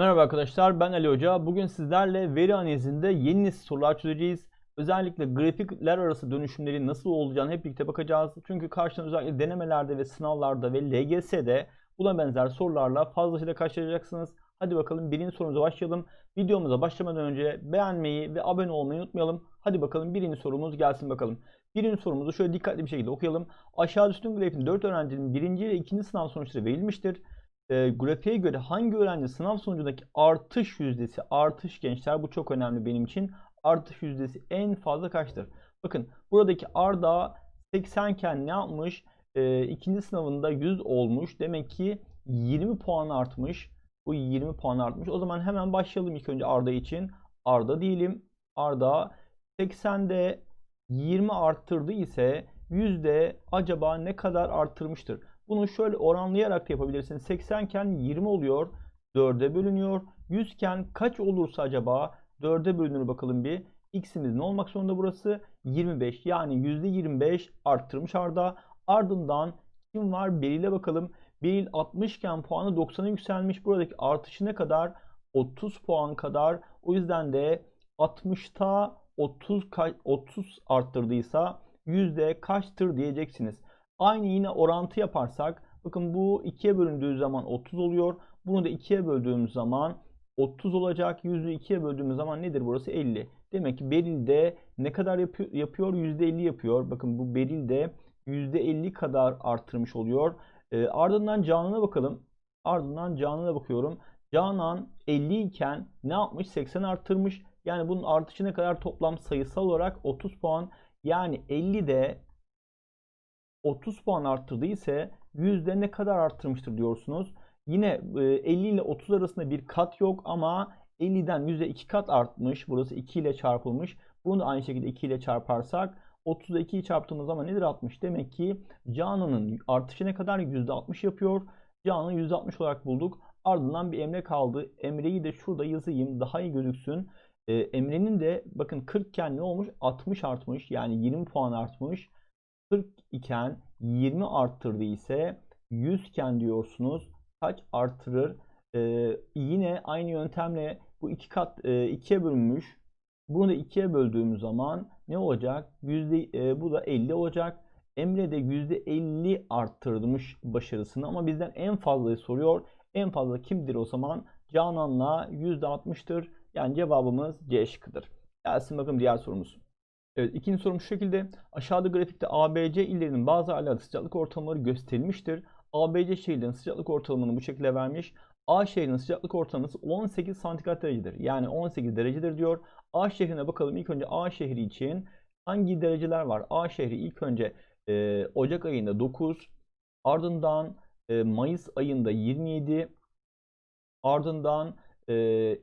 Merhaba arkadaşlar ben Ali Hoca. Bugün sizlerle veri analizinde yeni nesil sorular çözeceğiz. Özellikle grafikler arası dönüşümlerin nasıl olacağını hep birlikte bakacağız. Çünkü karşına özellikle denemelerde ve sınavlarda ve LGS'de buna benzer sorularla fazlasıyla karşılaşacaksınız. Hadi bakalım birinci sorumuza başlayalım. Videomuza başlamadan önce beğenmeyi ve abone olmayı unutmayalım. Hadi bakalım birinci sorumuz gelsin bakalım. Birinci sorumuzu şöyle dikkatli bir şekilde okuyalım. Aşağı üstün grafiğin 4 öğrencinin birinci ve ikinci sınav sonuçları verilmiştir e, grafiğe göre hangi öğrenci sınav sonucundaki artış yüzdesi, artış gençler bu çok önemli benim için. Artış yüzdesi en fazla kaçtır? Bakın buradaki Arda 80 iken ne yapmış? E, ikinci sınavında 100 olmuş. Demek ki 20 puan artmış. Bu 20 puan artmış. O zaman hemen başlayalım ilk önce Arda için. Arda diyelim. Arda 80'de 20 arttırdı ise yüzde acaba ne kadar arttırmıştır? Bunu şöyle oranlayarak da yapabilirsiniz. 80 iken 20 oluyor. 4'e bölünüyor. 100 iken kaç olursa acaba 4'e bölünür bakalım bir. X'imiz ne olmak zorunda burası? 25. Yani %25 arttırmış Arda. Ardından kim var? Beril'e bakalım. Beril 60 iken puanı 90'a yükselmiş. Buradaki artışı ne kadar? 30 puan kadar. O yüzden de 60'ta 30 30 arttırdıysa yüzde kaçtır diyeceksiniz. Aynı yine orantı yaparsak bakın bu 2'ye bölündüğü zaman 30 oluyor. Bunu da 2'ye böldüğümüz zaman 30 olacak. Yüzü 2'ye böldüğümüz zaman nedir burası? 50. Demek ki Beril de ne kadar yapıyor? yapıyor? %50 yapıyor. Bakın bu Beril de %50 kadar arttırmış oluyor. E, ardından Canan'a bakalım. Ardından Canan'a bakıyorum. Canan 50 iken ne yapmış? 80 arttırmış. Yani bunun artışı ne kadar toplam sayısal olarak 30 puan. Yani 50 de 30 puan arttırdı ise yüzde ne kadar arttırmıştır diyorsunuz. Yine 50 e, ile 30 arasında bir kat yok ama 50'den yüzde 2 kat artmış. Burası 2 ile çarpılmış. Bunu da aynı şekilde 2 ile çarparsak 30'da 2'yi çarptığımız zaman nedir 60? Demek ki Canan'ın artışı ne kadar? %60 yapıyor. Canan'ı %60 olarak bulduk. Ardından bir Emre kaldı. Emre'yi de şurada yazayım daha iyi gözüksün. Ee, Emre'nin de bakın 40 iken ne olmuş? 60 artmış. Yani 20 puan artmış. 40 iken 20 arttırdı ise 100 iken diyorsunuz kaç artırır? Ee, yine aynı yöntemle bu iki kat e, ikiye bölünmüş. Bunu da ikiye böldüğümüz zaman ne olacak? Yüzde, e, bu da 50 olacak. Emre de %50 arttırmış başarısını ama bizden en fazlayı soruyor. En fazla kimdir o zaman? Canan'la %60'tır. Yani cevabımız C şıkkıdır. Gelsin bakalım diğer sorumuz. Evet, ikinci sorum şu şekilde. Aşağıda grafikte ABC illerinin bazı aylarda sıcaklık ortalamaları gösterilmiştir. ABC şehirlerinin sıcaklık ortalamasını bu şekilde vermiş. A şehrinin sıcaklık ortalaması 18 santigrat derecedir. Yani 18 derecedir diyor. A şehrine bakalım. İlk önce A şehri için hangi dereceler var? A şehri ilk önce e, Ocak ayında 9, ardından e, Mayıs ayında 27, ardından e,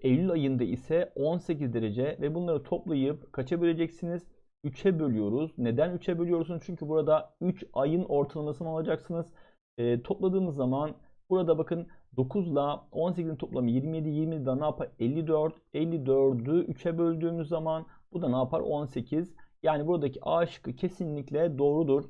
Eylül ayında ise 18 derece ve bunları toplayıp kaça böleceksiniz? 3'e bölüyoruz. Neden 3'e bölüyorsunuz? Çünkü burada 3 ayın ortalamasını alacaksınız. E, topladığımız zaman burada bakın 9 ile 18'in toplamı 27. 27 da ne yapar? 54. 54'ü 3'e böldüğümüz zaman bu da ne yapar? 18. Yani buradaki A şıkkı kesinlikle doğrudur.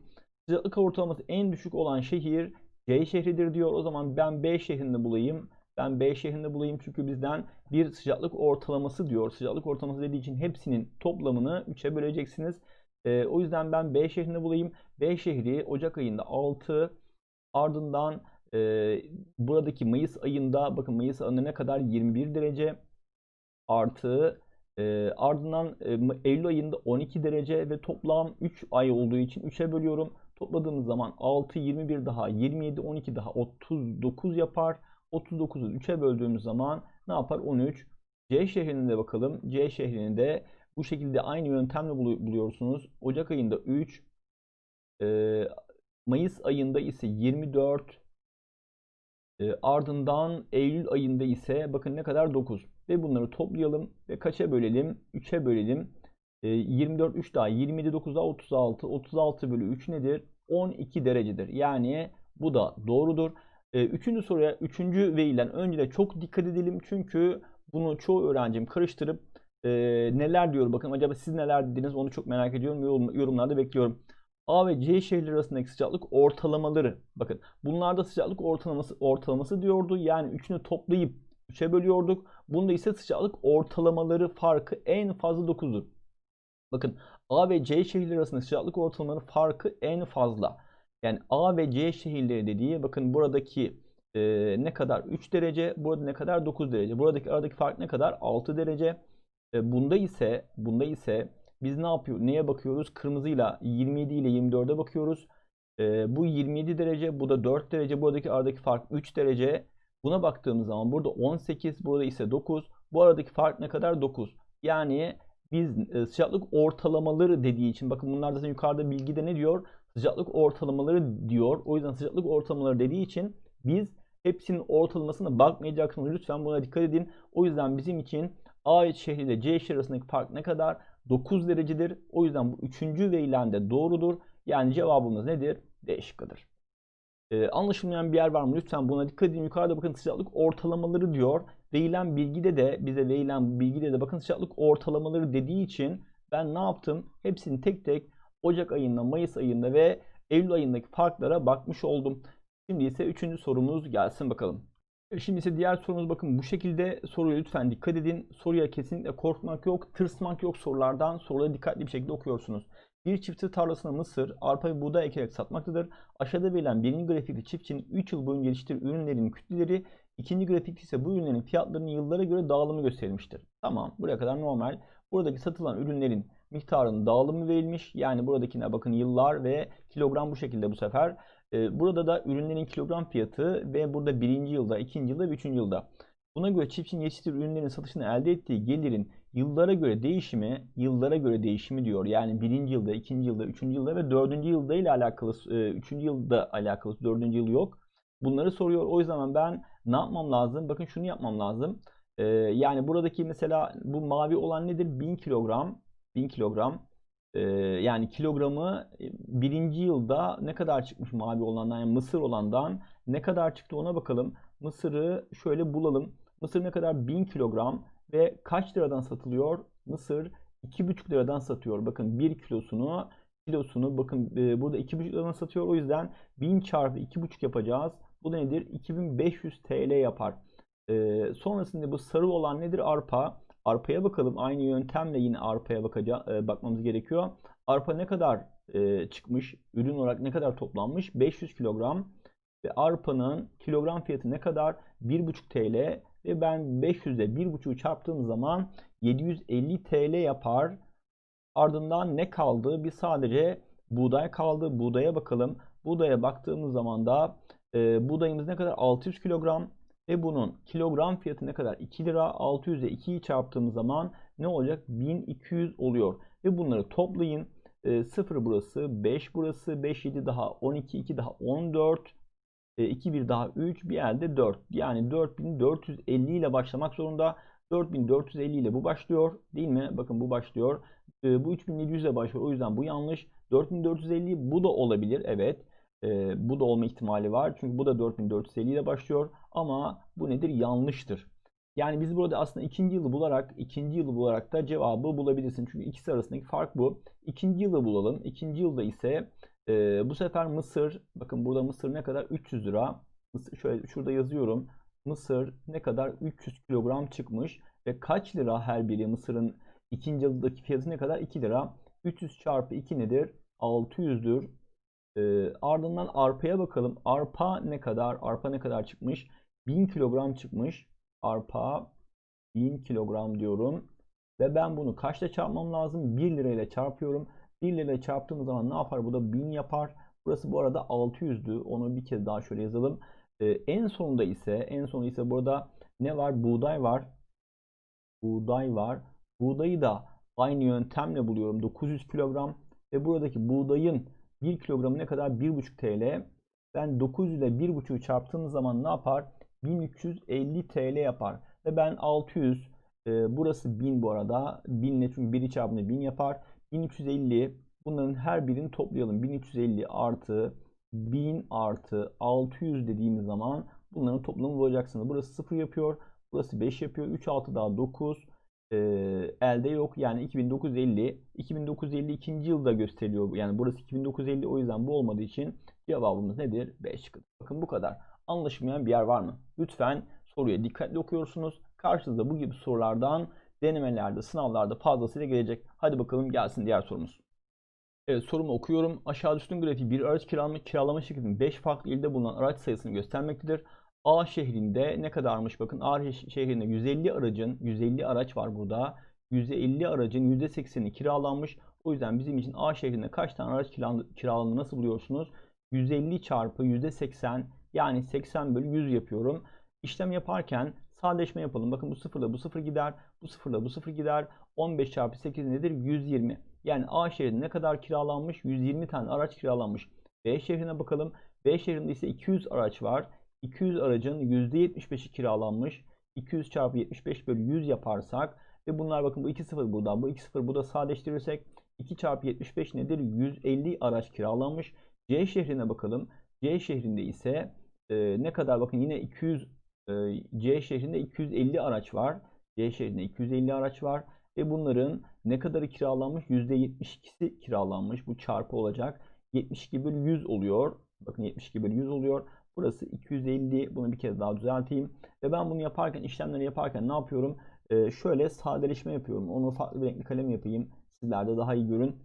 Sıcaklık ortalaması en düşük olan şehir C şehridir diyor. O zaman ben B şehrini bulayım. Ben B şehrinde bulayım çünkü bizden bir sıcaklık ortalaması diyor. Sıcaklık ortalaması dediği için hepsinin toplamını 3'e böleceksiniz. E, o yüzden ben B şehrinde bulayım. B şehri Ocak ayında 6 ardından e, buradaki Mayıs ayında bakın Mayıs ayında ne kadar 21 derece artı e, ardından e, Eylül ayında 12 derece ve toplam 3 ay olduğu için 3'e bölüyorum. Topladığımız zaman 6, 21 daha 27, 12 daha 39 yapar. 39'u 3'e böldüğümüz zaman ne yapar? 13. C şehrinde bakalım. C şehrinde bu şekilde aynı yöntemle buluyorsunuz. Ocak ayında 3, e, Mayıs ayında ise 24, e, ardından Eylül ayında ise bakın ne kadar 9. Ve bunları toplayalım ve kaça bölelim? 3'e bölelim. E, 24 3 daha 27 9 daha 36. 36 bölü 3 nedir? 12 derecedir. Yani bu da doğrudur. E, üçüncü soruya, üçüncü verilen önce de çok dikkat edelim. Çünkü bunu çoğu öğrencim karıştırıp e, neler diyor bakın acaba siz neler dediniz onu çok merak ediyorum. Yorum, yorumlarda bekliyorum. A ve C şehirleri arasındaki sıcaklık ortalamaları. Bakın bunlarda sıcaklık ortalaması ortalaması diyordu. Yani üçünü toplayıp 3'e bölüyorduk. Bunda ise sıcaklık ortalamaları farkı en fazla 9'dur. Bakın A ve C şehirleri arasında sıcaklık ortalamaları farkı en fazla. Yani A ve C şehirleri dediği bakın buradaki e, ne kadar 3 derece, burada ne kadar 9 derece. Buradaki aradaki fark ne kadar 6 derece. E, bunda ise bunda ise biz ne yapıyor? Neye bakıyoruz? Kırmızıyla 27 ile 24'e bakıyoruz. E, bu 27 derece, bu da 4 derece. Buradaki aradaki fark 3 derece. Buna baktığımız zaman burada 18, burada ise 9. Bu aradaki fark ne kadar? 9. Yani biz e, sıcaklık ortalamaları dediği için bakın bunlar zaten yukarıda bilgide ne diyor? Sıcaklık ortalamaları diyor. O yüzden sıcaklık ortalamaları dediği için biz hepsinin ortalamasına bakmayacaksınız. Lütfen buna dikkat edin. O yüzden bizim için A şehri ile C şehri arasındaki fark ne kadar? 9 derecedir. O yüzden bu üçüncü verilen de doğrudur. Yani cevabımız nedir? D şıkkıdır. Ee, anlaşılmayan bir yer var mı? Lütfen buna dikkat edin. Yukarıda bakın sıcaklık ortalamaları diyor. Verilen bilgide de bize verilen bilgide de bakın sıcaklık ortalamaları dediği için ben ne yaptım? Hepsini tek tek Ocak ayında, Mayıs ayında ve Eylül ayındaki farklara bakmış oldum. Şimdi ise üçüncü sorumuz gelsin bakalım. E, şimdi ise diğer sorumuz bakın bu şekilde soruya lütfen dikkat edin. Soruya kesinlikle korkmak yok, tırsmak yok sorulardan. Soruları dikkatli bir şekilde okuyorsunuz. Bir çiftçi tarlasına mısır, arpa ve buğday ekerek satmaktadır. Aşağıda verilen birinci grafikte çiftçinin 3 yıl boyunca geliştirdiği ürünlerin kütleleri, ikinci grafikte ise bu ürünlerin fiyatlarının yıllara göre dağılımı gösterilmiştir. Tamam buraya kadar normal. Buradaki satılan ürünlerin miktarının dağılımı verilmiş. Yani buradakine bakın yıllar ve kilogram bu şekilde bu sefer. Ee, burada da ürünlerin kilogram fiyatı ve burada birinci yılda, ikinci yılda ve üçüncü yılda. Buna göre çiftçinin yetiştirdiği ürünlerin satışını elde ettiği gelirin yıllara göre değişimi, yıllara göre değişimi diyor. Yani birinci yılda, ikinci yılda, üçüncü yılda ve dördüncü yılda ile alakalı, e, üçüncü yılda alakalı, dördüncü yıl yok. Bunları soruyor. O yüzden ben ne yapmam lazım? Bakın şunu yapmam lazım. Ee, yani buradaki mesela bu mavi olan nedir? 1000 kilogram. 1000 kilogram. Ee, yani kilogramı e, birinci yılda ne kadar çıkmış mavi olandan yani mısır olandan ne kadar çıktı ona bakalım. Mısırı şöyle bulalım. Mısır ne kadar 1000 kilogram ve kaç liradan satılıyor? Mısır 2,5 liradan satıyor. Bakın 1 kilosunu kilosunu bakın e, burada 2,5 liradan satıyor. O yüzden 1000 çarpı 2,5 yapacağız. Bu nedir? 2500 TL yapar. E, sonrasında bu sarı olan nedir? Arpa. Arpaya bakalım. Aynı yöntemle yine arpaya bakacağız, e, bakmamız gerekiyor. Arpa ne kadar e, çıkmış? Ürün olarak ne kadar toplanmış? 500 kilogram. Ve arpanın kilogram fiyatı ne kadar? 1,5 TL. Ve ben 500 ile 1,5'u çarptığım zaman 750 TL yapar. Ardından ne kaldı? Bir sadece buğday kaldı. Buğdaya bakalım. Buğdaya baktığımız zaman da e, buğdayımız ne kadar? 600 kilogram. Ve bunun kilogram fiyatı ne kadar? 2 lira. 600 ile 2'yi çarptığımız zaman ne olacak? 1200 oluyor. Ve bunları toplayın. E, 0 burası, 5 burası, 5 7 daha 12, 2 daha 14, e, 2 1 daha 3, bir elde 4. Yani 4450 ile başlamak zorunda. 4450 ile bu başlıyor değil mi? Bakın bu başlıyor. E, bu 3700 ile başlıyor. O yüzden bu yanlış. 4450 bu da olabilir. Evet. E, bu da olma ihtimali var. Çünkü bu da 4450 ile başlıyor. Ama bu nedir? Yanlıştır. Yani biz burada aslında ikinci yılı bularak, ikinci yılı bularak da cevabı bulabilirsin. Çünkü ikisi arasındaki fark bu. İkinci yılı bulalım. İkinci yılda ise e, bu sefer Mısır, bakın burada Mısır ne kadar? 300 lira. Mısır, şöyle şurada yazıyorum. Mısır ne kadar? 300 kilogram çıkmış. Ve kaç lira her biri Mısır'ın ikinci yıldaki fiyatı ne kadar? 2 lira. 300 çarpı 2 nedir? 600'dür. E, ardından arpaya bakalım. Arpa ne kadar? Arpa ne kadar çıkmış? 1000 kilogram çıkmış. Arpa 1000 kilogram diyorum. Ve ben bunu kaçla çarpmam lazım? 1 lirayla çarpıyorum. 1 lirayla çarptığım zaman ne yapar? Bu da 1000 yapar. Burası bu arada 600'dü. Onu bir kez daha şöyle yazalım. Ee, en sonunda ise en sonunda ise burada ne var? Buğday var. Buğday var. Buğdayı da aynı yöntemle buluyorum. 900 kilogram. Ve buradaki buğdayın 1 kilogramı ne kadar? 1,5 TL. Ben 900 ile 1,5'u çarptığım zaman ne yapar? 1350 TL yapar. Ve ben 600 e, burası 1000 bu arada. 1000 ile çünkü 1'i çarpımda 1000 yapar. 1350 bunların her birini toplayalım. 1350 artı 1000 artı 600 dediğimiz zaman bunların toplamını bulacaksınız. Burası 0 yapıyor. Burası 5 yapıyor. 3 6 daha 9 e, elde yok. Yani 2950 2950 ikinci yılda gösteriyor. Yani burası 2950 o yüzden bu olmadığı için cevabımız nedir? B şıkkıdır. Bakın bu kadar. Anlaşılmayan bir yer var mı? Lütfen soruya dikkatli okuyorsunuz. Karşınızda bu gibi sorulardan denemelerde, sınavlarda fazlasıyla gelecek. Hadi bakalım gelsin diğer sorumuz. Evet sorumu okuyorum. Aşağıda üstün grafiği bir araç kiralama, kiralama şirketinin 5 farklı ilde bulunan araç sayısını göstermektedir. A şehrinde ne kadarmış? Bakın A şehrinde 150 aracın, 150 araç var burada. 150 aracın %80'i kiralanmış. O yüzden bizim için A şehrinde kaç tane araç kiralandığını nasıl buluyorsunuz? 150 çarpı %80 yani 80 bölü 100 yapıyorum. İşlem yaparken sadeleşme yapalım. Bakın bu sıfırla bu sıfır gider. Bu sıfırla bu sıfır gider. 15 çarpı 8 nedir? 120. Yani A şehrinde ne kadar kiralanmış? 120 tane araç kiralanmış. B şehrine bakalım. B şehrinde ise 200 araç var. 200 aracın %75'i kiralanmış. 200 çarpı 75 bölü 100 yaparsak ve bunlar bakın bu 2 sıfır buradan bu 2 sıfır burada sadeleştirirsek 2 çarpı 75 nedir? 150 araç kiralanmış. C şehrine bakalım. C şehrinde ise e, ne kadar bakın yine 200 e, C şehrinde 250 araç var. C şehrinde 250 araç var ve bunların ne kadarı kiralanmış? %72'si kiralanmış. Bu çarpı olacak. 72 bölü 100 oluyor. Bakın 72 bölü 100 oluyor. Burası 250. Bunu bir kez daha düzelteyim. Ve ben bunu yaparken, işlemleri yaparken ne yapıyorum? Ee, şöyle sadeleşme yapıyorum. Onu farklı bir renkli kalem yapayım. Sizler de daha iyi görün.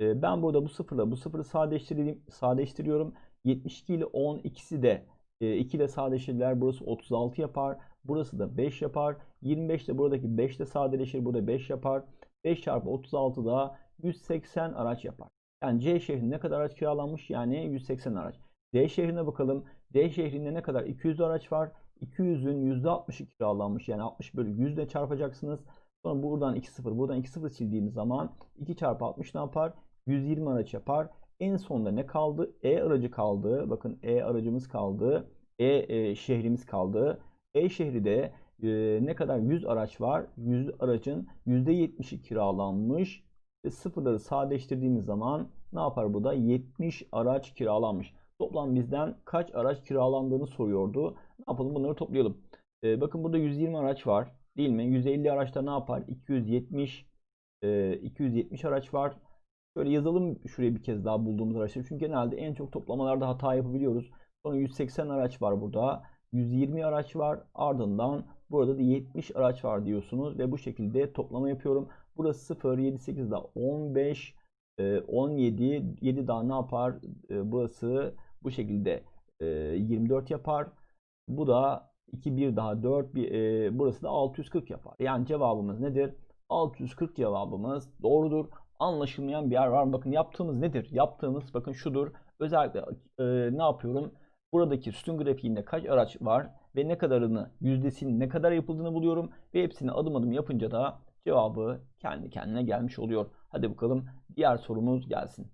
Ee, ben burada bu sıfırla bu sıfırı sadeleştireyim, sadeleştiriyorum. 72 ile 10 ikisi de e, 2 ile sadeleşirler. Burası 36 yapar. Burası da 5 yapar. 25 ile buradaki 5 de sadeleşir. Burada 5 yapar. 5 çarpı 36 da 180 araç yapar. Yani C şehrinde ne kadar araç kiralanmış? Yani 180 araç. D şehrine bakalım. D şehrinde ne kadar? 200 araç var. 200'ün %60'ı kiralanmış. Yani 60 bölü 100 ile çarpacaksınız. Sonra buradan 2 0, buradan 2 0 sildiğimiz zaman 2 çarpı 60 ne yapar? 120 araç yapar. En sonunda ne kaldı? E aracı kaldı. Bakın E aracımız kaldı. E, e şehrimiz kaldı. E şehri de e, ne kadar 100 araç var? 100 aracın %70'i kiralanmış. Ve sıfırları sadeleştirdiğimiz zaman ne yapar bu da? 70 araç kiralanmış. Toplam bizden kaç araç kiralandığını soruyordu. Ne yapalım bunları toplayalım. E, bakın burada 120 araç var. Değil mi? 150 araçta ne yapar? 270 e, 270 araç var. Şöyle yazalım şuraya bir kez daha bulduğumuz araçları. Çünkü genelde en çok toplamalarda hata yapabiliyoruz. Sonra 180 araç var burada. 120 araç var. Ardından burada da 70 araç var diyorsunuz. Ve bu şekilde toplama yapıyorum. Burası 0, 7, 8 daha 15, 17, 7 daha ne yapar? E, burası bu şekilde 24 e, yapar. Bu da 2, 1 daha 4, bir, e, burası da 640 yapar. Yani cevabımız nedir? 640 cevabımız doğrudur. Anlaşılmayan bir yer var. Bakın yaptığımız nedir? Yaptığımız bakın şudur. Özellikle e, ne yapıyorum? Buradaki sütun grafiğinde kaç araç var ve ne kadarını, yüzdesinin ne kadar yapıldığını buluyorum ve hepsini adım adım yapınca da cevabı kendi kendine gelmiş oluyor. Hadi bakalım diğer sorumuz gelsin.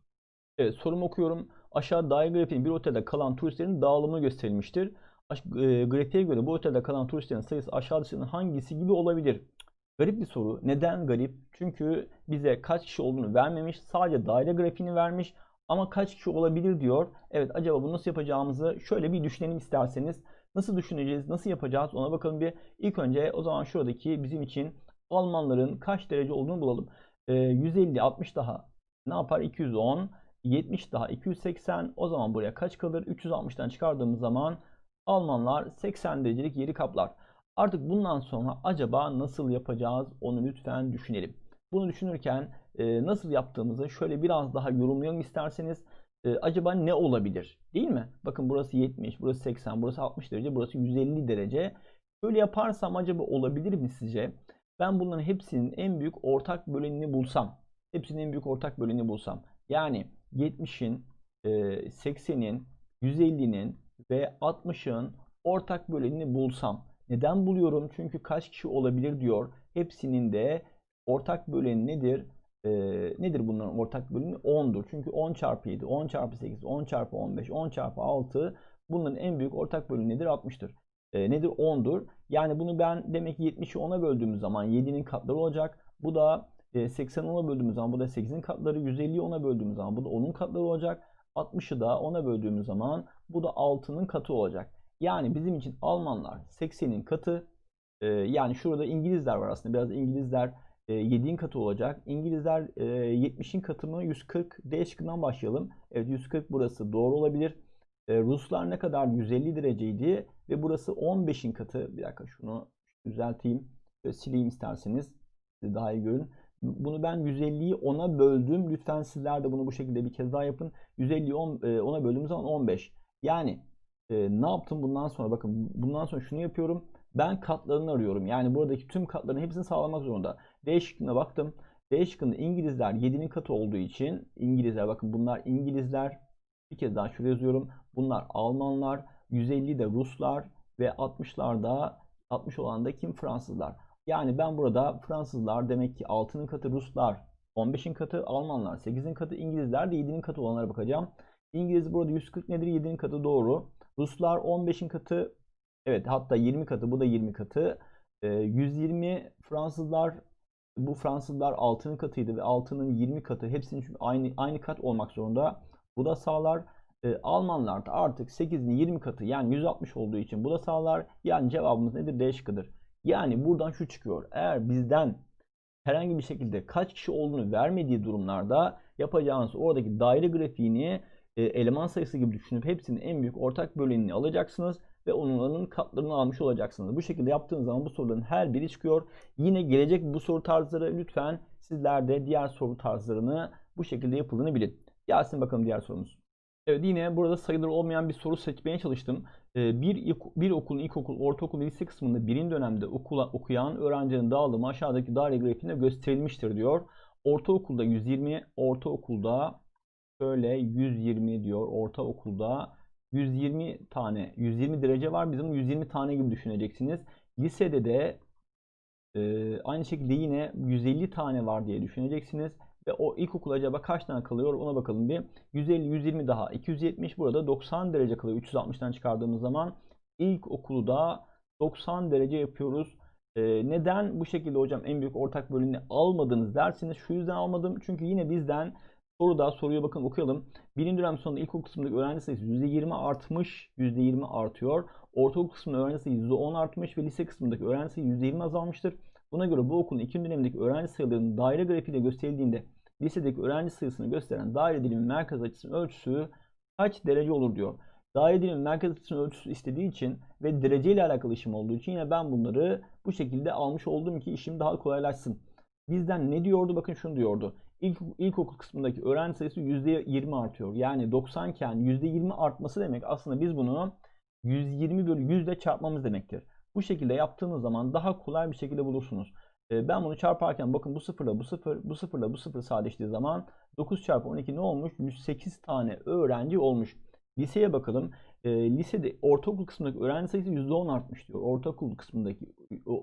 Evet sorumu okuyorum. Aşağı daire grafiğin bir otelde kalan turistlerin dağılımı gösterilmiştir. E, grafiğe göre bu otelde kalan turistlerin sayısı aşağıdaki hangisi gibi olabilir? Garip bir soru. Neden garip? Çünkü bize kaç kişi olduğunu vermemiş. Sadece daire grafiğini vermiş. Ama kaç kişi olabilir diyor. Evet acaba bunu nasıl yapacağımızı şöyle bir düşünelim isterseniz. Nasıl düşüneceğiz, nasıl yapacağız ona bakalım bir. İlk önce o zaman şuradaki bizim için Almanların kaç derece olduğunu bulalım. E, 150, 60 daha ne yapar? 210, 70 daha 280. O zaman buraya kaç kalır? 360'tan çıkardığımız zaman Almanlar 80 derecelik yeri kaplar. Artık bundan sonra acaba nasıl yapacağız onu lütfen düşünelim. Bunu düşünürken e, nasıl yaptığımızı şöyle biraz daha yorumlayalım isterseniz. E, acaba ne olabilir? Değil mi? Bakın burası 70, burası 80, burası 60 derece, burası 150 derece. Böyle yaparsam acaba olabilir mi sizce? Ben bunların hepsinin en büyük ortak bölenini bulsam. Hepsinin en büyük ortak bölenini bulsam. Yani 70'in, 80'in, 150'nin ve 60'ın ortak bölenini bulsam. Neden buluyorum? Çünkü kaç kişi olabilir diyor. Hepsinin de ortak böleni nedir? Ee, nedir bunların ortak böleni? 10'dur. Çünkü 10 çarpı 7, 10 çarpı 8, 10 çarpı 15, 10 çarpı 6 bunların en büyük ortak böleni nedir? 60'tır. Ee, nedir? 10'dur. Yani bunu ben demek ki 70'i 10'a böldüğümüz zaman 7'nin katları olacak. Bu da 80'i 10'a böldüğümüz zaman bu da 8'in katları. 150'yi 10'a böldüğümüz zaman bu da 10'un katları olacak. 60'ı da 10'a böldüğümüz zaman bu da 6'nın katı olacak. Yani bizim için Almanlar 80'in katı. E, yani şurada İngilizler var aslında. Biraz İngilizler e, 7'in katı olacak. İngilizler e, 70'in katı mı? 140. D şıkkından başlayalım. Evet 140 burası doğru olabilir. E, Ruslar ne kadar? 150 dereceydi. ve burası 15'in katı. Bir dakika şunu düzelteyim. Şöyle sileyim isterseniz. Daha iyi görün. Bunu ben 150'yi 10'a böldüm. Lütfen sizler de bunu bu şekilde bir kez daha yapın. 150'yi 10, 10'a böldüğüm zaman 15. Yani e, ne yaptım bundan sonra? Bakın bundan sonra şunu yapıyorum. Ben katlarını arıyorum. Yani buradaki tüm katların hepsini sağlamak zorunda. D şıkkına baktım. D şıkkında İngilizler 7'nin katı olduğu için İngilizler bakın bunlar İngilizler. Bir kez daha şuraya yazıyorum. Bunlar Almanlar, 150 de Ruslar ve 60'larda 60 olan da kim? Fransızlar. Yani ben burada Fransızlar demek ki 6'nın katı Ruslar, 15'in katı Almanlar, 8'in katı İngilizler de 7'nin katı olanlara bakacağım. İngiliz burada 140 nedir? 7'nin katı doğru. Ruslar 15'in katı evet hatta 20 katı bu da 20 katı. Ee, 120 Fransızlar bu Fransızlar 6'nın katıydı ve 6'nın 20 katı hepsinin çünkü aynı aynı kat olmak zorunda. Bu da sağlar. Ee, Almanlar da artık 8'in 20 katı yani 160 olduğu için bu da sağlar. Yani cevabımız nedir? D şıkkıdır. Yani buradan şu çıkıyor. Eğer bizden herhangi bir şekilde kaç kişi olduğunu vermediği durumlarda yapacağınız oradaki daire grafiğini e, eleman sayısı gibi düşünüp hepsinin en büyük ortak bölenini alacaksınız ve onların katlarını almış olacaksınız. Bu şekilde yaptığınız zaman bu soruların her biri çıkıyor. Yine gelecek bu soru tarzları lütfen sizler de diğer soru tarzlarını bu şekilde yapıldığını bilin. Gelsin bakalım diğer sorumuz. Evet yine burada sayıları olmayan bir soru seçmeye çalıştım. Ee, bir, bir okulun ilkokul, ortaokul ve lise kısmında birinci dönemde okula, okuyan öğrencilerin dağılımı aşağıdaki daire grafiğinde gösterilmiştir diyor. Ortaokulda 120, ortaokulda şöyle 120 diyor. Ortaokulda 120 tane, 120 derece var. Bizim 120 tane gibi düşüneceksiniz. Lisede de e, aynı şekilde yine 150 tane var diye düşüneceksiniz. Ve o ilkokul acaba kaç tane kalıyor ona bakalım bir. 150, 120 daha 270 burada 90 derece kalıyor 360'tan çıkardığımız zaman. İlkokulu da 90 derece yapıyoruz. Ee, neden bu şekilde hocam en büyük ortak bölümünü almadınız dersiniz. Şu yüzden almadım. Çünkü yine bizden soruda soruya bakın okuyalım. Birinci dönem sonunda ilkokul kısmındaki öğrenci sayısı %20 artmış. %20 artıyor. Ortaokul kısmında öğrenci sayısı %10 artmış ve lise kısmındaki öğrenci sayısı %20 azalmıştır. Buna göre bu okulun ikinci dönemindeki öğrenci sayılarının daire grafiğiyle gösterildiğinde lisedeki öğrenci sayısını gösteren daire dilimin merkez açısının ölçüsü kaç derece olur diyor. Daire dilimin merkez açısının ölçüsü istediği için ve dereceyle alakalı işim olduğu için yine ben bunları bu şekilde almış oldum ki işim daha kolaylaşsın. Bizden ne diyordu? Bakın şunu diyordu. İlk, ilkokul kısmındaki öğrenci sayısı %20 artıyor. Yani 90 iken %20 artması demek aslında biz bunu 120 bölü 100 ile çarpmamız demektir. Bu şekilde yaptığınız zaman daha kolay bir şekilde bulursunuz. Ee, ben bunu çarparken bakın bu sıfırla bu sıfır, bu sıfırla bu sıfır sadeleştiği zaman 9 çarpı 12 ne olmuş? 108 tane öğrenci olmuş. Liseye bakalım. E, lisede ortaokul kısmındaki öğrenci sayısı %10 artmış diyor. Ortaokul kısmındaki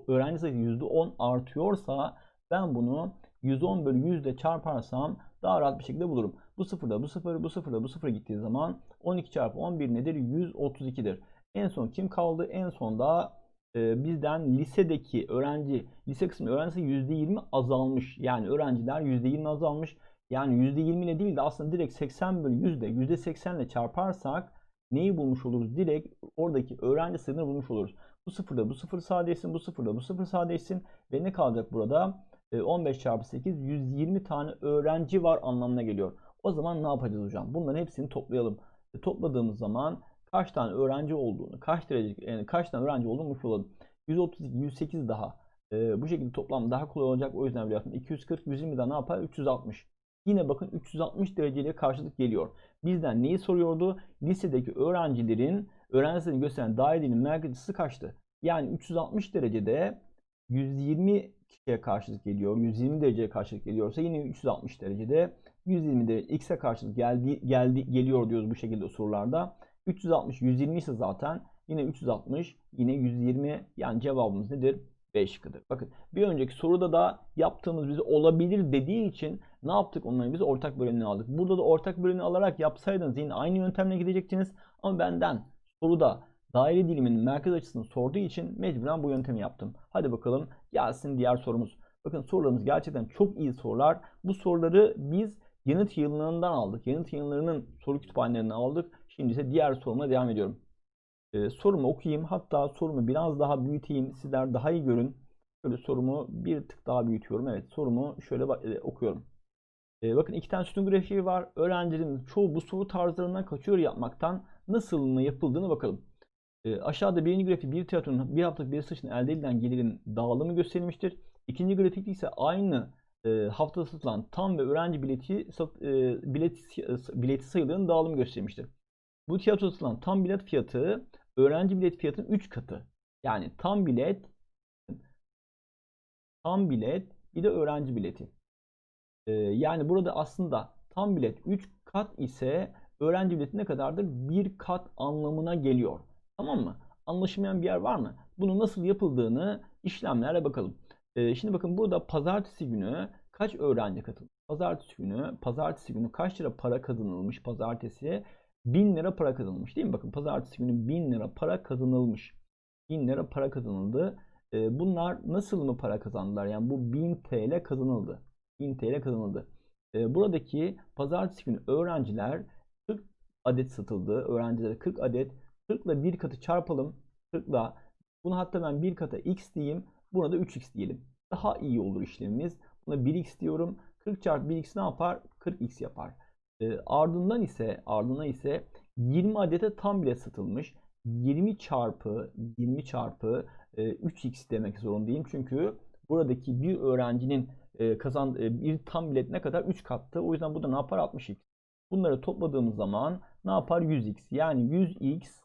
öğrenci sayısı %10 artıyorsa ben bunu 110 bölü 100 ile çarparsam daha rahat bir şekilde bulurum. Bu sıfırla bu sıfır, bu sıfırla bu sıfır gittiği zaman 12 çarpı 11 nedir? 132'dir. En son kim kaldı? En son da bizden lisedeki öğrenci, lise kısmı öğrencisi %20 azalmış. Yani öğrenciler %20 azalmış. Yani %20 ile değil de aslında direkt 80 bölü 100 ile %80 ile çarparsak neyi bulmuş oluruz? Direkt oradaki öğrenci sayısını bulmuş oluruz. Bu sıfırda bu sıfır sadeleşsin, bu sıfırda bu sıfır sadeleşsin ve ne kalacak burada? 15 çarpı 8 120 tane öğrenci var anlamına geliyor. O zaman ne yapacağız hocam? Bunların hepsini toplayalım. Topladığımız zaman kaç tane öğrenci olduğunu, kaç derece yani kaç tane öğrenci olduğunu bulmuş olalım. 132, 108 daha. E, bu şekilde toplam daha kolay olacak. O yüzden biliyorsun 240, 120 daha ne yapar? 360. Yine bakın 360 dereceyle karşılık geliyor. Bizden neyi soruyordu? Lisedeki öğrencilerin öğrencilerin gösteren dairenin merkez açısı kaçtı? Yani 360 derecede 120 kişiye karşılık geliyor. 120 dereceye karşılık geliyorsa yine 360 derecede 120 derece x'e karşılık geldi, geldi geliyor diyoruz bu şekilde sorularda. 360 120 ise zaten yine 360 yine 120 yani cevabımız nedir? B şıkkıdır. Bakın bir önceki soruda da yaptığımız bize olabilir dediği için ne yaptık onları biz ortak bölümünü aldık. Burada da ortak bölümünü alarak yapsaydınız yine aynı yöntemle gidecektiniz. Ama benden soruda daire diliminin merkez açısını sorduğu için mecburen bu yöntemi yaptım. Hadi bakalım gelsin diğer sorumuz. Bakın sorularımız gerçekten çok iyi sorular. Bu soruları biz yanıt yayınlarından aldık. Yanıt yayınlarının soru kütüphanelerinden aldık. Şimdi ise diğer soruma devam ediyorum. Ee, sorumu okuyayım. Hatta sorumu biraz daha büyüteyim. Sizler daha iyi görün. Şöyle sorumu bir tık daha büyütüyorum. Evet sorumu şöyle e, okuyorum. Ee, bakın iki tane sütun grafiği var. Öğrencilerin çoğu bu soru tarzlarından kaçıyor yapmaktan. Nasıl yapıldığını bakalım. E, aşağıda birinci grafik bir tiyatronun bir haftalık bir satışın elde edilen gelirin dağılımı gösterilmiştir. İkinci grafikte ise aynı e, haftada satılan tam ve öğrenci bileti sat, e, bilet, bileti sayılarının dağılımı göstermiştir. Bu tiyatroda satılan tam bilet fiyatı öğrenci bilet fiyatının 3 katı. Yani tam bilet tam bilet bir de öğrenci bileti. E, yani burada aslında tam bilet 3 kat ise öğrenci bileti ne kadardır? 1 kat anlamına geliyor. Tamam mı? Anlaşılmayan bir yer var mı? Bunu nasıl yapıldığını işlemlerle bakalım. Ee, şimdi bakın burada pazartesi günü kaç öğrenci katıldı? Pazartesi günü, pazartesi günü kaç lira para kazanılmış pazartesi? 1000 lira para kazanılmış değil mi? Bakın pazartesi günü 1000 lira para kazanılmış. 1000 lira para kazanıldı. Ee, bunlar nasıl mı para kazandılar? Yani bu 1000 TL kazanıldı. 1000 TL kazanıldı. Ee, buradaki pazartesi günü öğrenciler 40 adet satıldı. Öğrencilere 40 adet 40 ile bir katı çarpalım. 40 ile bunu hatta ben bir kata x diyeyim. Buna da 3x diyelim. Daha iyi olur işlemimiz. Buna 1x diyorum. 40 çarpı 1x ne yapar? 40x yapar. E, ardından ise ardından ise 20 adete tam bile satılmış. 20 çarpı 20 çarpı e, 3x demek zorundayım. Çünkü buradaki bir öğrencinin e, kazan e, bir tam bilet ne kadar? 3 kattı. O yüzden bu da ne yapar? 60x. Bunları topladığımız zaman ne yapar? 100x. Yani 100x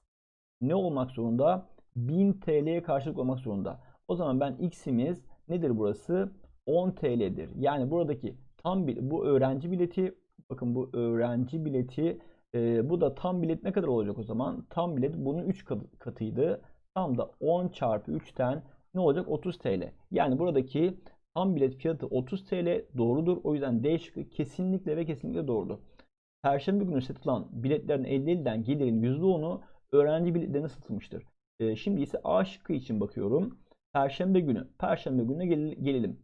ne olmak zorunda? 1000 TL'ye karşılık olmak zorunda. O zaman ben x'imiz nedir burası? 10 TL'dir. Yani buradaki tam bir bu öğrenci bileti bakın bu öğrenci bileti e, bu da tam bilet ne kadar olacak o zaman? Tam bilet bunun 3 katıydı. Tam da 10 çarpı 3'ten ne olacak? 30 TL. Yani buradaki tam bilet fiyatı 30 TL doğrudur. O yüzden D şıkkı kesinlikle ve kesinlikle doğrudur. Perşembe günü satılan biletlerin elde edilen gelirin %10'u öğrenci biletlerine satılmıştır. E, şimdi ise A şıkkı için bakıyorum. Perşembe günü. Perşembe gününe gel gelelim.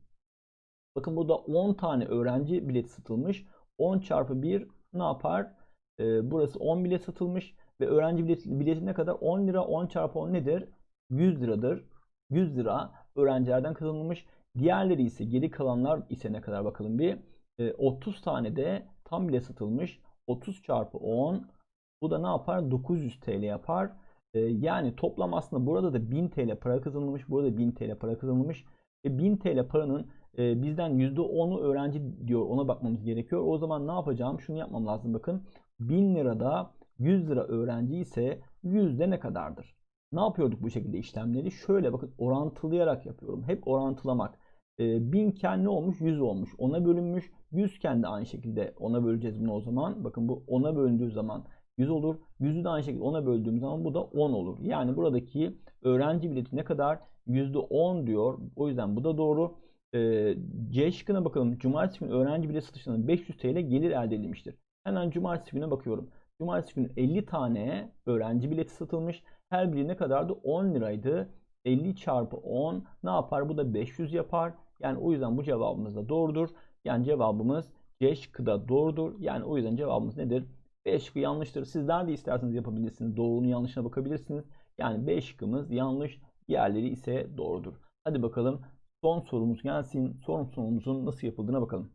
Bakın burada 10 tane öğrenci bilet satılmış. 10 çarpı 1 ne yapar? E, burası 10 bilet satılmış. Ve öğrenci bileti, bileti kadar? 10 lira. 10 çarpı 10 nedir? 100 liradır. 100 lira öğrencilerden kazanılmış. Diğerleri ise geri kalanlar ise ne kadar bakalım bir. E, 30 tane de tam bile satılmış. 30 çarpı 10 bu da ne yapar? 900 TL yapar. Ee, yani toplam aslında burada da 1000 TL para kazanılmış. Burada 1000 TL para kazanılmış. Ve 1000 TL paranın e, bizden %10'u öğrenci diyor. Ona bakmamız gerekiyor. O zaman ne yapacağım? Şunu yapmam lazım bakın. 1000 lirada 100 lira öğrenci ise yüzde ne kadardır? Ne yapıyorduk bu şekilde işlemleri? Şöyle bakın orantılayarak yapıyorum. Hep orantılamak. E, 1000 iken ne olmuş? 100 olmuş. Ona bölünmüş. 100 iken de aynı şekilde ona böleceğiz bunu o zaman. Bakın bu ona bölündüğü zaman 100 olur. 100'ü de aynı şekilde 10'a böldüğüm zaman bu da 10 olur. Yani buradaki öğrenci bileti ne kadar? %10 diyor. O yüzden bu da doğru. Ee, C şıkkına bakalım. Cumartesi günü öğrenci bileti satışından 500 TL gelir elde edilmiştir. Hemen cumartesi gününe bakıyorum. Cumartesi günü 50 tane öğrenci bileti satılmış. Her biri ne kadardı? 10 liraydı. 50 çarpı 10 ne yapar? Bu da 500 yapar. Yani o yüzden bu cevabımız da doğrudur. Yani cevabımız C şıkkı da doğrudur. Yani o yüzden cevabımız nedir? B şıkkı yanlıştır. Sizler de isterseniz yapabilirsiniz. Doğrunun yanlışına bakabilirsiniz. Yani B şıkkımız yanlış. Diğerleri ise doğrudur. Hadi bakalım son sorumuz gelsin. Son sorumuzun nasıl yapıldığına bakalım.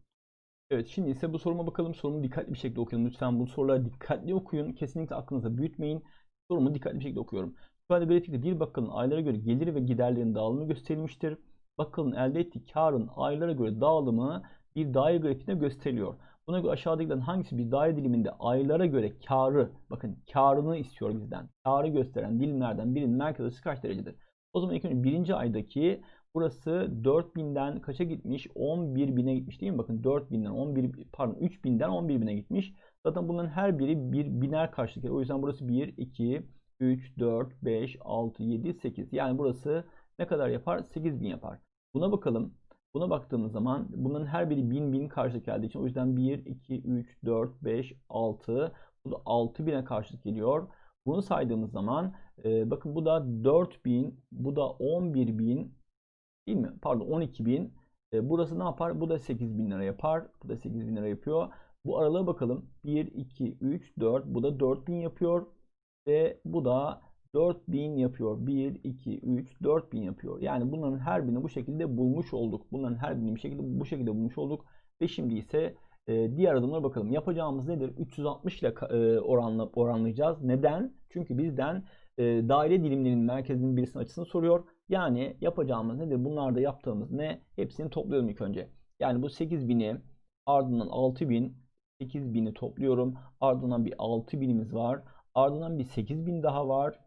Evet şimdi ise bu soruma bakalım. Sorumu dikkatli bir şekilde okuyun. Lütfen bu soruları dikkatli okuyun. Kesinlikle aklınıza büyütmeyin. Sorumu dikkatli bir şekilde okuyorum. Yukarıda grafikte bir bakkalın aylara göre gelir ve giderlerin dağılımı gösterilmiştir. Bakkalın elde ettiği karın aylara göre dağılımı bir daire grafiğinde gösteriliyor. Buna göre aşağıdakilerden hangisi bir daire diliminde aylara göre karı, bakın karını istiyor bizden. Karı gösteren dilimlerden birinin merkez açısı kaç derecedir? O zaman ilk önce birinci aydaki burası 4000'den kaça gitmiş? 11.000'e gitmiş değil mi? Bakın 4000'den 11 pardon 3000'den 11.000'e gitmiş. Zaten bunların her biri bir biner karşılık. O yüzden burası 1, 2, 3, 4, 5, 6, 7, 8. Yani burası ne kadar yapar? 8000 yapar. Buna bakalım. Buna baktığımız zaman bunların her biri 1000 1000 karşılık geldiği için o yüzden 1, 2, 3, 4, 5, 6 bu da 6000'e karşılık geliyor. Bunu saydığımız zaman e, bakın bu da 4000 bu da 11000 değil mi? Pardon 12000 e, burası ne yapar? Bu da 8000 lira yapar. Bu da 8000 lira yapıyor. Bu aralığa bakalım. 1, 2, 3, 4 bu da 4000 yapıyor. Ve bu da 4000 yapıyor. 1, 2, 3, 4000 yapıyor. Yani bunların her birini bu şekilde bulmuş olduk. Bunların her birini bir şekilde bu şekilde bulmuş olduk. Ve şimdi ise e, diğer adımlara bakalım. Yapacağımız nedir? 360 ile e, oranla, oranlayacağız. Neden? Çünkü bizden e, daire dilimlerinin merkezinin birisinin açısını soruyor. Yani yapacağımız nedir? Bunlarda yaptığımız ne? Hepsini topluyorum ilk önce. Yani bu 8000'i ardından 6000 8000'i topluyorum. Ardından bir 6000'imiz var. Ardından bir 8000 daha var.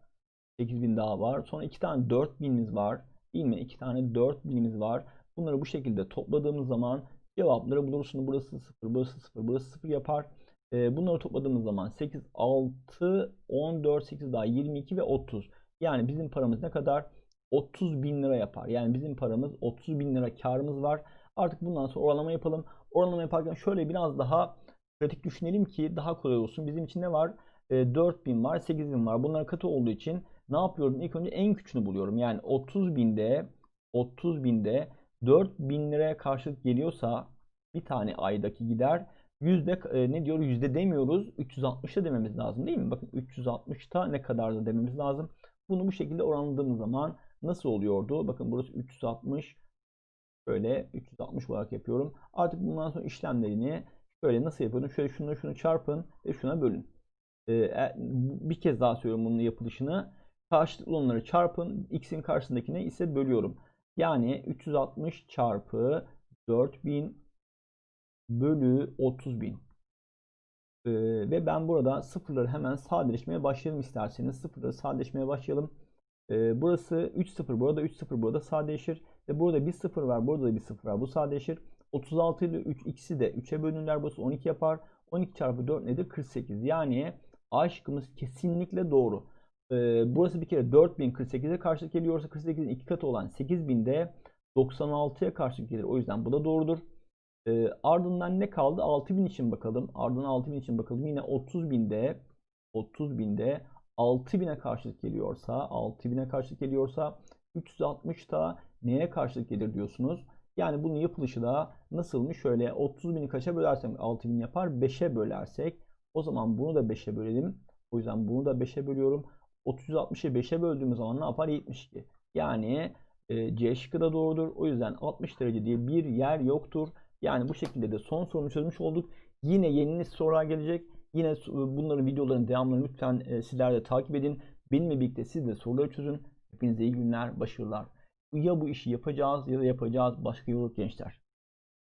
8000 daha var. Sonra iki tane 4000'imiz var. Değil mi? İki tane 4000'imiz var. Bunları bu şekilde topladığımız zaman cevapları bulursun. Burası 0, burası 0, burası 0 yapar. Ee, bunları topladığımız zaman 8, 6, 14, 8 daha 22 ve 30. Yani bizim paramız ne kadar? 30 bin lira yapar. Yani bizim paramız 30 bin lira karımız var. Artık bundan sonra oralama yapalım. Oralama yaparken şöyle biraz daha pratik düşünelim ki daha kolay olsun. Bizim için ne var? E, 4000 var, 8000 var. Bunlar katı olduğu için ne yapıyorum? İlk önce en küçüğünü buluyorum. Yani 30 binde 30 binde 4000 liraya karşılık geliyorsa bir tane aydaki gider yüzde e, ne diyor yüzde demiyoruz 360'ta dememiz lazım değil mi? Bakın 360'ta ne kadar da dememiz lazım. Bunu bu şekilde oranladığımız zaman nasıl oluyordu? Bakın burası 360 Şöyle 360 olarak yapıyorum. Artık bundan sonra işlemlerini şöyle nasıl yapıyordum? Şöyle şunu şunu çarpın ve şuna bölün. Ee, bir kez daha söylüyorum bunun yapılışını. Karşılıklı olanları çarpın. X'in karşısındakine ise bölüyorum. Yani 360 çarpı 4000 bölü 30000. Ee, ve ben burada sıfırları hemen sadeleşmeye başlayalım isterseniz. Sıfırları sadeleşmeye başlayalım. Ee, burası 3 sıfır, burada 3 sıfır, burada sadeleşir. Ve burada bir sıfır var, burada da bir sıfır var. Bu sadeleşir. 36 ile 3 ikisi de 3'e bölünürler. Burası 12 yapar. 12 çarpı 4 nedir? 48. Yani A şıkkımız kesinlikle doğru. Ee, burası bir kere 4048'e karşılık geliyorsa 48'in iki katı olan 8000'de 96'ya karşılık gelir. O yüzden bu da doğrudur. Ee, ardından ne kaldı? 6000 için bakalım. Ardından 6000 için bakalım. Yine 30.000'de 30.000'de 6000'e karşılık geliyorsa 6000'e karşılık geliyorsa 360 da neye karşılık gelir diyorsunuz. Yani bunun yapılışı da nasılmış? Şöyle 30.000'i kaça bölersem 6000 yapar. 5'e bölersek o zaman bunu da 5'e bölelim. O yüzden bunu da 5'e bölüyorum. 360'ı 5'e böldüğümüz zaman ne yapar? 72. Yani e, C şıkkı da doğrudur. O yüzden 60 derece diye bir yer yoktur. Yani bu şekilde de son sorunu çözmüş olduk. Yine yeni sorular gelecek. Yine bunların videoların devamını lütfen e, sizler de takip edin. Benimle birlikte siz de soruları çözün. Hepinize iyi günler, başarılar. Ya bu işi yapacağız ya da yapacağız başka yolu gençler.